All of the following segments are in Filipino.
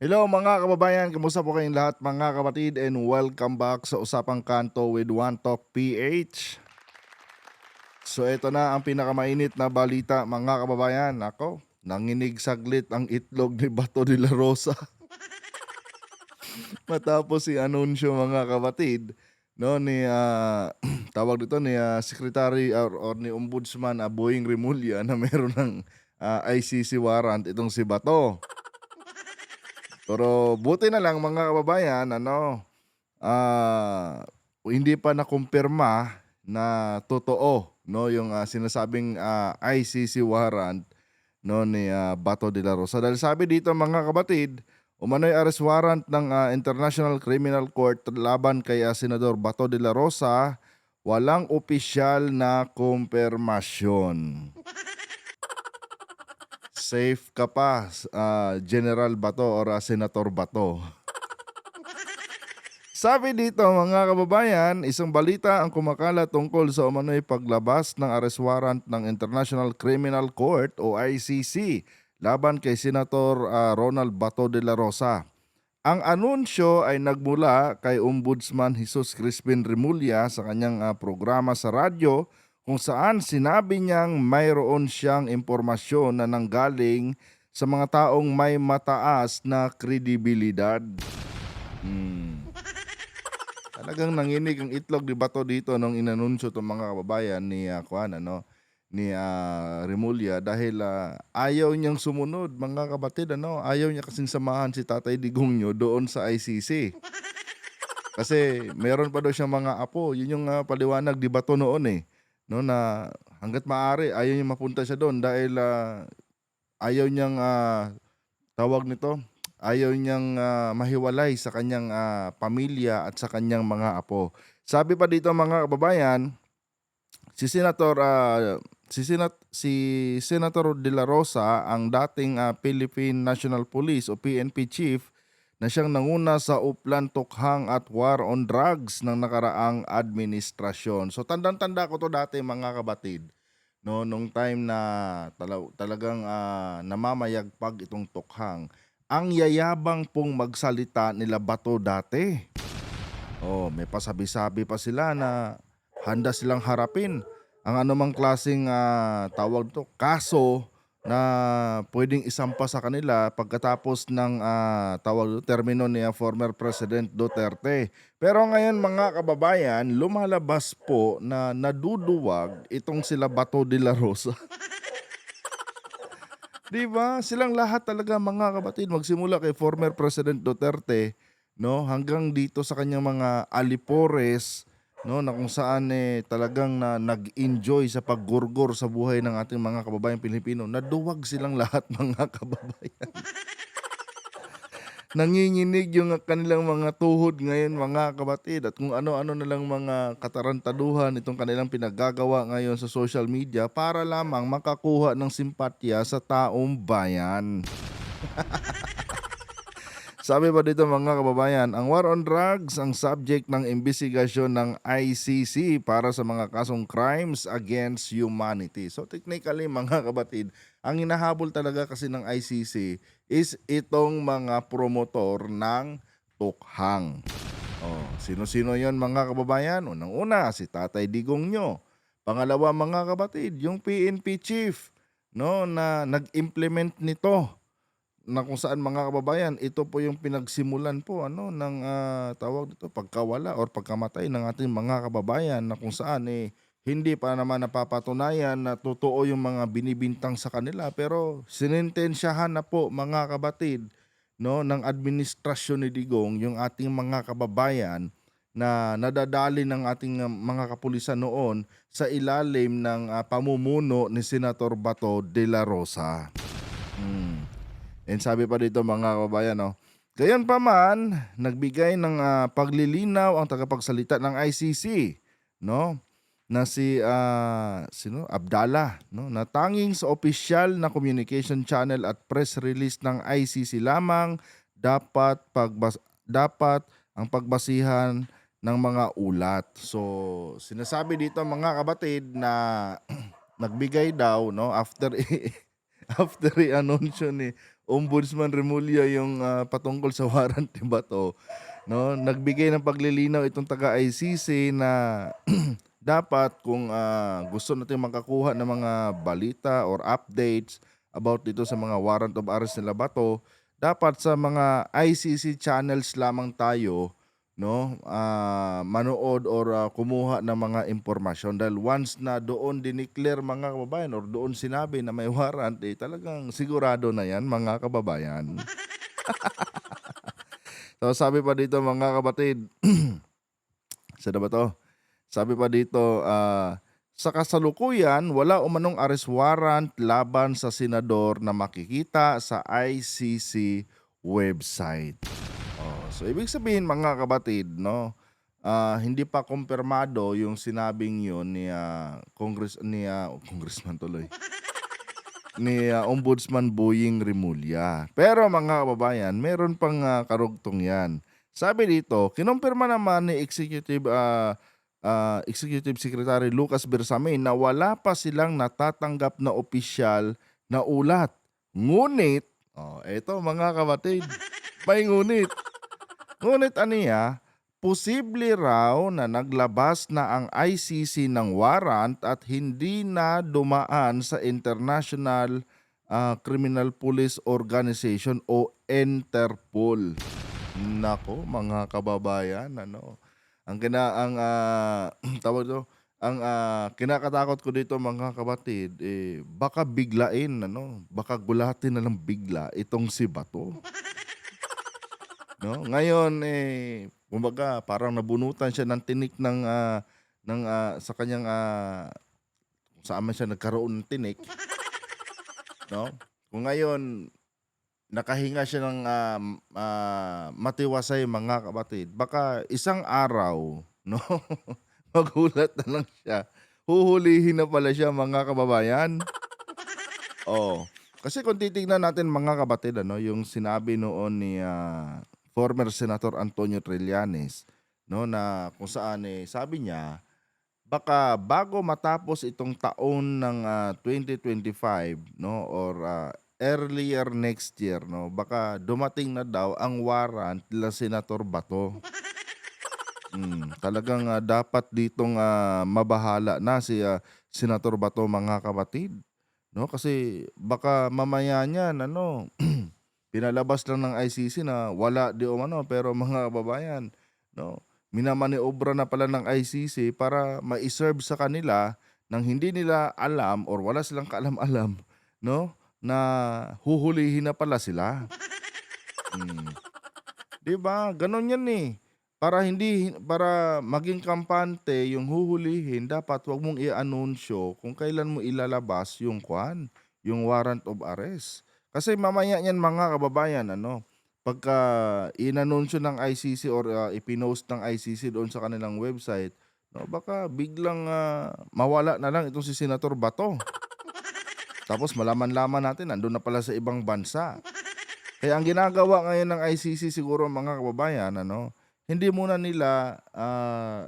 Hello mga kababayan, kamusta po kayong lahat mga kapatid and welcome back sa Usapang Kanto with One Talk PH. So ito na ang pinakamainit na balita mga kababayan. Ako, nanginig saglit ang itlog ni Bato de la Rosa. Matapos si anunsyo mga kapatid no ni ah, tawag dito ni ah, Secretary or, or ni Ombudsman Aboying Remulla na meron ng ah, ICC warrant itong si Bato. Pero buti na lang mga kababayan, ano, ah, hindi pa nakumpirma na totoo no yung ah, sinasabing ah, ICC warrant no ni ah, Bato de la Rosa. Dahil sabi dito mga kabatid, umano'y arrest warrant ng ah, International Criminal Court laban kay ah, Senador Bato de la Rosa, walang opisyal na kumpirmasyon. Safe ka pa, ah, General Bato or ah, Senator Bato. Sabi dito mga kababayan, isang balita ang kumakala tungkol sa umano'y paglabas ng arrest warrant ng International Criminal Court o ICC laban kay Senator ah, Ronald Bato de la Rosa. Ang anunsyo ay nagmula kay Ombudsman Jesus Crispin Remulla sa kanyang ah, programa sa radyo kung saan sinabi niyang mayroon siyang impormasyon na nanggaling sa mga taong may mataas na kredibilidad. Hmm. Talagang nanginig ang itlog ni Bato dito nung inanunsyo itong mga kababayan ni uh, Kwan, ano, ni ah, Remulla dahil ah, ayaw niyang sumunod mga kabatid ano ayaw niya kasing samahan si Tatay Digong nyo doon sa ICC kasi meron pa daw siyang mga apo yun yung ah, paliwanag di Bato noon eh no na hanggat maaari ayaw niya mapunta siya doon dahil ah, ayaw niyang ah, tawag nito ayaw niyang ah, mahiwalay sa kanyang ah, pamilya at sa kanyang mga apo. Sabi pa dito mga kababayan si Senator ah, si Senat si Senator De La Rosa ang dating ah, Philippine National Police o PNP chief na siyang nanguna sa Uplan Tukhang at War on Drugs ng nakaraang administrasyon. So tandang-tanda ko to dati mga kabatid. No, nung time na tala- talagang ah, namamayagpag itong Tukhang, ang yayabang pong magsalita nila Bato dati. Oh, may pasabi-sabi pa sila na handa silang harapin ang anumang klaseng ah, tawag to kaso na pwedeng isampa sa kanila pagkatapos ng ah, tawag termino ni former President Duterte. Pero ngayon mga kababayan, lumalabas po na naduduwag itong sila Bato de la Rosa. 'Di ba? Silang lahat talaga mga kapatid magsimula kay former President Duterte no hanggang dito sa kanyang mga alipores no na kung saan eh talagang na nag-enjoy sa paggurgor sa buhay ng ating mga kababayan Pilipino. Naduwag silang lahat mga kababayan. Nanginginig yung kanilang mga tuhod ngayon mga kabatid at kung ano-ano na lang mga katarantaduhan itong kanilang pinagagawa ngayon sa social media para lamang makakuha ng simpatya sa taong bayan. Sabi pa dito mga kababayan, ang war on drugs ang subject ng investigasyon ng ICC para sa mga kasong crimes against humanity. So technically mga kabatid, ang hinahabol talaga kasi ng ICC is itong mga promotor ng tukhang. Oh, sino-sino 'yon mga kababayan? Unang-una si Tatay Digong nyo. Pangalawa mga kabatid, yung PNP chief no na nag-implement nito na kung saan mga kababayan, ito po yung pinagsimulan po ano ng ah, tawag dito pagkawala or pagkamatay ng ating mga kababayan na kung saan eh hindi pa naman napapatunayan na totoo yung mga binibintang sa kanila pero sinintensyahan na po mga kabatid no ng administrasyon ni Digong yung ating mga kababayan na nadadali ng ating ah, mga kapulisan noon sa ilalim ng ah, pamumuno ni Senator Bato de la Rosa. Hmm. And sabi pa dito mga kababayan, no, gayon pa man, nagbigay ng ah, paglilinaw ang tagapagsalita ng ICC, no? Na si ah, sino? Abdallah, no? Na tanging sa opisyal na communication channel at press release ng ICC lamang dapat pagbas dapat ang pagbasihan ng mga ulat. So, sinasabi dito mga kabatid na nagbigay daw no after after i-anunsyo ni Ombudsman Remulla yung ah, patungkol sa warrant ni Bato, no? Nagbigay ng paglilinaw itong taga ICC na dapat kung ah, gusto natin makakuha ng mga balita or updates about dito sa mga warrant of arrest nila Bato, dapat sa mga ICC channels lamang tayo no ah, manood or ah, kumuha ng mga impormasyon dahil once na doon dineclare mga kababayan or doon sinabi na may warrant eh talagang sigurado na yan mga kababayan. so sabi pa dito mga kapatid, sa ba to? Sabi pa dito, ah, sa kasalukuyan, wala umanong arrest warrant laban sa senador na makikita sa ICC website. So ibig sabihin mga kabatid, no, ah, hindi pa kumpirmado yung sinabing yun ni ah, Congress ni ah, Congressman tuloy ni ah, Ombudsman Boying Rimulya. Pero mga kababayan, meron pang ah, karugtong yan. Sabi dito, kinumpirma naman ni Executive ah, ah, Executive Secretary Lucas Bersamin na wala pa silang natatanggap na opisyal na ulat. Ngunit, oh, eto mga kabatid, may ngunit. Ngunit aniya, posible raw na naglabas na ang ICC ng warrant at hindi na dumaan sa International ah, Criminal Police Organization o Interpol. Nako, mga kababayan, ano? Ang kina ang ah, tawag do, ang ah, kinakatakot ko dito mga kapatid, eh baka biglain ano, baka gulatin na lang bigla itong si Bato. No? Ngayon eh kumbaga parang nabunutan siya ng tinik ng ah, ng ah, sa kanyang ah, saan man siya nagkaroon ng tinik, no? Kung ngayon nakahinga siya ng ah, m- ah, matiwasay mga kapatid, baka isang araw, no? Magulat na lang siya. Huhulihin na pala siya mga kababayan. Oh. Kasi kung titingnan natin mga kapatid, ano, yung sinabi noon ni ah, former Senator Antonio Trillanes, no, na kung saan eh, sabi niya, baka bago matapos itong taon ng ah, 2025, no, or ah, earlier next year, no, baka dumating na daw ang warrant nila Senator Bato. Mm, talagang ah, dapat ditong ah, mabahala na si ah, Senator Bato mga kapatid. No, kasi baka mamaya niyan ano, pinalabas lang ng ICC na wala di umano pero mga kababayan, no, minamaniobra na pala ng ICC para ma-serve sa kanila nang hindi nila alam or wala silang kaalam-alam, no, na huhulihin na pala sila. Mm. 'Di ba? Ganon 'yan eh. Para hindi para maging kampante yung huhulihin dapat wag mong i-anunsyo kung kailan mo ilalabas yung kwan, yung warrant of arrest. Kasi mamaya niyan mga kababayan ano, pagka inanunsyo ng ICC or ah, ipinost ng ICC doon sa kanilang website, no, baka biglang ah, mawala na lang itong si Senator Bato. Tapos malaman-laman natin nandun na pala sa ibang bansa. Kaya ang ginagawa ngayon ng ICC siguro mga kababayan ano, hindi muna nila ah,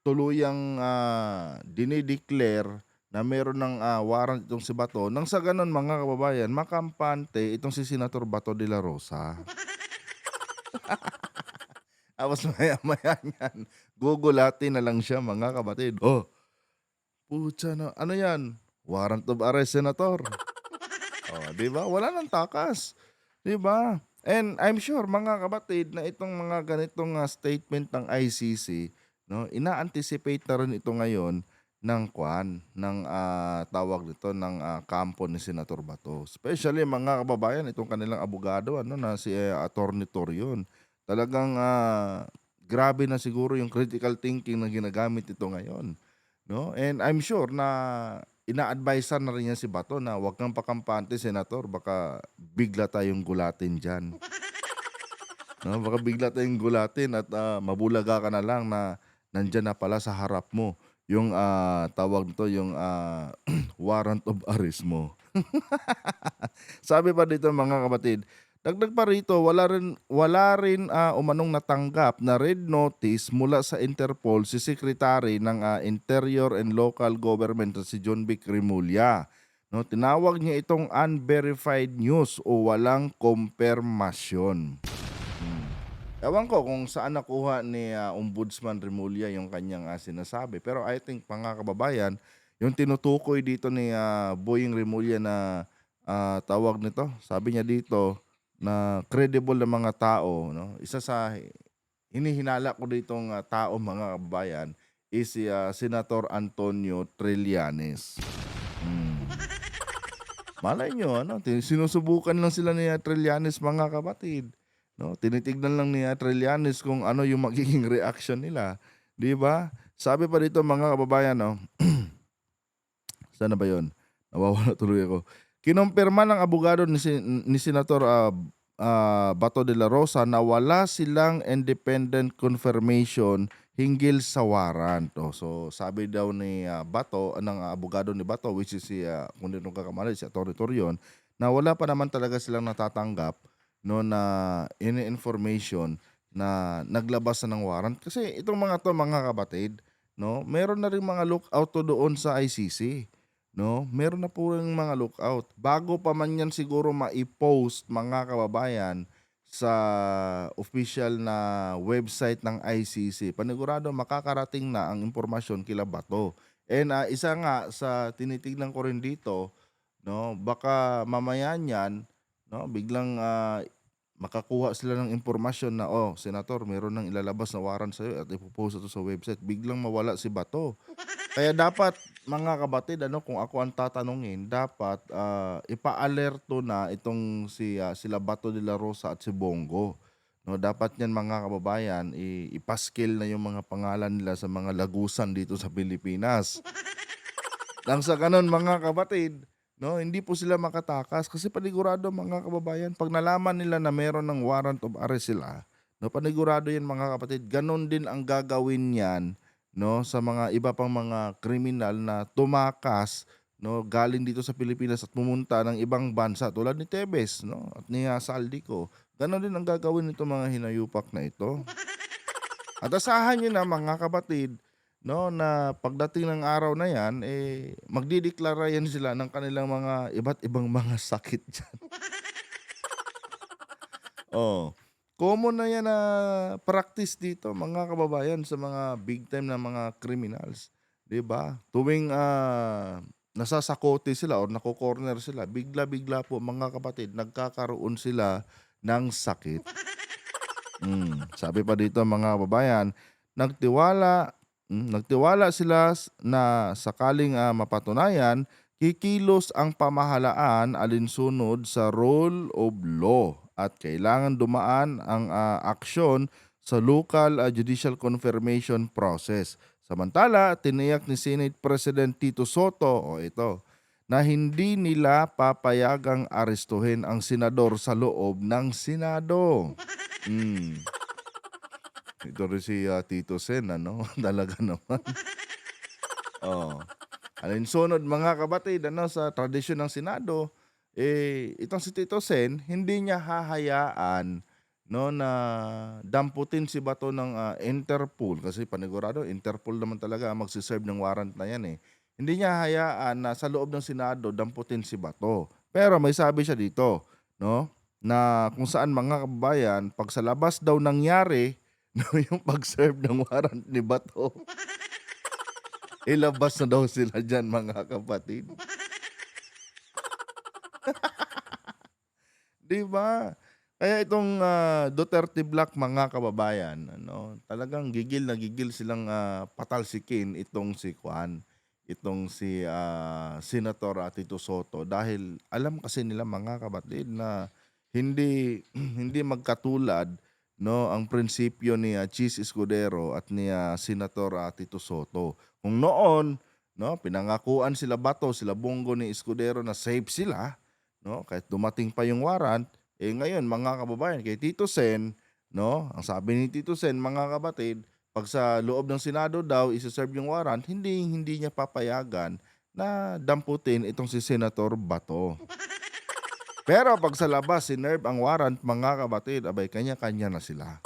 tuluyang ah, dinideclare na meron ng ah, warrant itong si Bato. Nang sa ganun mga kababayan, makampante itong si Senator Bato de la Rosa. Tapos maya-maya niyan, gugulatin na lang siya mga kapatid. Oh, putya na, ano yan? Warrant of arrest, Senator. Oh, di ba? Wala nang takas. Di ba? And I'm sure mga kapatid na itong mga ganitong ah, statement ng ICC, no, ina-anticipate na rin ito ngayon ng kwan, ng ah, tawag nito ng ah, kampo ni Senator Bato. Especially mga kababayan, itong kanilang abogado ano na si eh, Attorney Torion. Talagang ah, grabe na siguro yung critical thinking na ginagamit ito ngayon, no? And I'm sure na ina-advisean na rin niya si Bato na wag kang pakampante, Senator, baka bigla tayong gulatin diyan. No, baka bigla tayong gulatin at ah, mabulaga ka na lang na nandiyan na pala sa harap mo yung ah, tawag nito yung ah, warrant of arrest mo. Sabi pa dito mga kapatid, dagdag pa rito, wala rin wala rin ah, umanong natanggap na red notice mula sa Interpol si Secretary ng ah, Interior and Local Government si John Vic Remulla. No, tinawag niya itong unverified news o walang kumpirmasyon. Ewan ko kung saan nakuha ni ah, Ombudsman Remulla yung kanyang ah, sinasabi. Pero I think mga kababayan, yung tinutukoy dito ni ah, Boying Remulla na ah, tawag nito, sabi niya dito na credible na mga tao, no? Isa sa hinihinala ko ditong ah, tao mga kababayan is si ah, Senator Antonio Trillanes. Hmm. Malay nyo, ano, tin- sinusubukan lang sila ni ah, Trillanes mga kapatid. No, tinitignan lang ni Trillanes kung ano yung magiging reaction nila, 'di ba? Sabi pa dito mga kababayan, no. Sana ba 'yon? Nawawala tuloy ako. Kinumpirma ng abogado ni, si- ni Senator ah, ah, Bato de la Rosa na wala silang independent confirmation hinggil sa warrant. Oh, so sabi daw ni ah, Bato, ng abogado ni Bato, which is si, ah, kung hindi ko kakamali, si Atty. Torion, na wala pa naman talaga silang natatanggap no na any information na naglabas na ng warrant. Kasi itong mga to mga kabatid no meron na rin mga lookout to doon sa ICC no? Meron na po rin mga lookout. Bago pa man yan siguro ma-post mga kababayan sa official na website ng ICC panigurado makakarating na ang impormasyon kila Bato. And ah, isa nga sa tinitignan ko rin dito no baka mamaya niyan no biglang ah, makakuha sila ng impormasyon na oh senator meron nang ilalabas na warrant sa at ipopost ito sa website. Biglang mawala si Bato. Kaya dapat mga kabatid ano kung ako ang tatanungin dapat ah, ipa-alerto na itong si ah, sila Bato de la Rosa at si Bongo. No dapat niyan mga kababayan ipaskill na yung mga pangalan nila sa mga lagusan dito sa Pilipinas. Nang sa ganun mga kabatid, no, hindi po sila makatakas kasi panigurado mga kababayan, pag nalaman nila na meron ng warrant of arrest sila, no, panigurado yan mga kapatid, ganun din ang gagawin niyan no, sa mga iba pang mga kriminal na tumakas no, galing dito sa Pilipinas at pumunta ng ibang bansa tulad ni Tebes no, at ni ah, Saldico. Ganon din ang gagawin nito mga hinayupak na ito. At asahan nyo na mga kapatid, no, na pagdating ng araw na yan, eh, magdideklara yan sila ng kanilang mga iba't ibang mga sakit dyan. oh, common na yan na practice dito mga kababayan sa mga big time na mga criminals. 'Di ba? Tuwing ah, nasasakote sila or nako-corner sila, bigla-bigla po mga kapatid, nagkakaroon sila ng sakit. Mm, sabi pa dito mga kababayan, nagtiwala mm, nagtiwala sila na sakaling ah, mapatunayan, kikilos ang pamahalaan alinsunod sa rule of law at kailangan dumaan ang ah, aksyon sa local ah, judicial confirmation process. Samantala, tiniyak ni Senate President Tito Soto, o ito, na hindi nila papayagang arestuhin ang senador sa loob ng Senado. Mm. Ito rin si ah, Tito Sen, ano? Talaga naman. oh. Alinsunod mga kabatid, ano, sa tradisyon ng Senado, eh, itong si Tito Sen, hindi niya hahayaan no na damputin si Bato ng ah, Interpol kasi panigurado Interpol naman talaga magsiserve ng warrant na yan eh. Hindi niya hayaan na sa loob ng Senado damputin si Bato. Pero may sabi siya dito, no? Na kung saan mga kababayan, pag sa labas daw nangyari, yung pag-serve ng warrant ni Bato, ilabas na daw sila dyan mga kapatid. Di ba? Kaya itong ah, Duterte Black mga kababayan, ano, talagang gigil na gigil silang ah, patalsikin itong si Juan, itong si ah, Senator ah, Tito Soto dahil alam kasi nila mga kapatid na hindi hindi magkatulad no ang prinsipyo ni ah, Chis Escudero at ni ah, Senator ah, Tito Soto. Kung noon no pinangakuan sila Bato, sila Bongo ni Escudero na safe sila, no kahit dumating pa yung warrant, eh ngayon mga kababayan kay Tito Sen, no, ang sabi ni Tito Sen mga kapatid, pag sa loob ng Senado daw isa-serve yung warrant, hindi hindi niya papayagan na damputin itong si Senator Bato. Pero pag sa labas sinerve ang warrant mga kapatid, abay kanya-kanya na sila.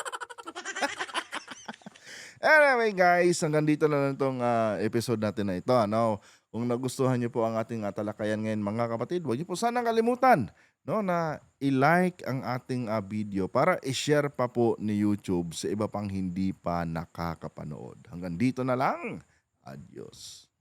Anyway guys, hanggang dito na lang itong ah, episode natin na ito. Ano? Kung nagustuhan niyo po ang ating ah, talakayan ngayon mga kapatid, huwag niyo po sanang kalimutan no, na i-like ang ating ah, video para i-share pa po ni YouTube sa iba pang hindi pa nakakapanood. Hanggang dito na lang. Adios.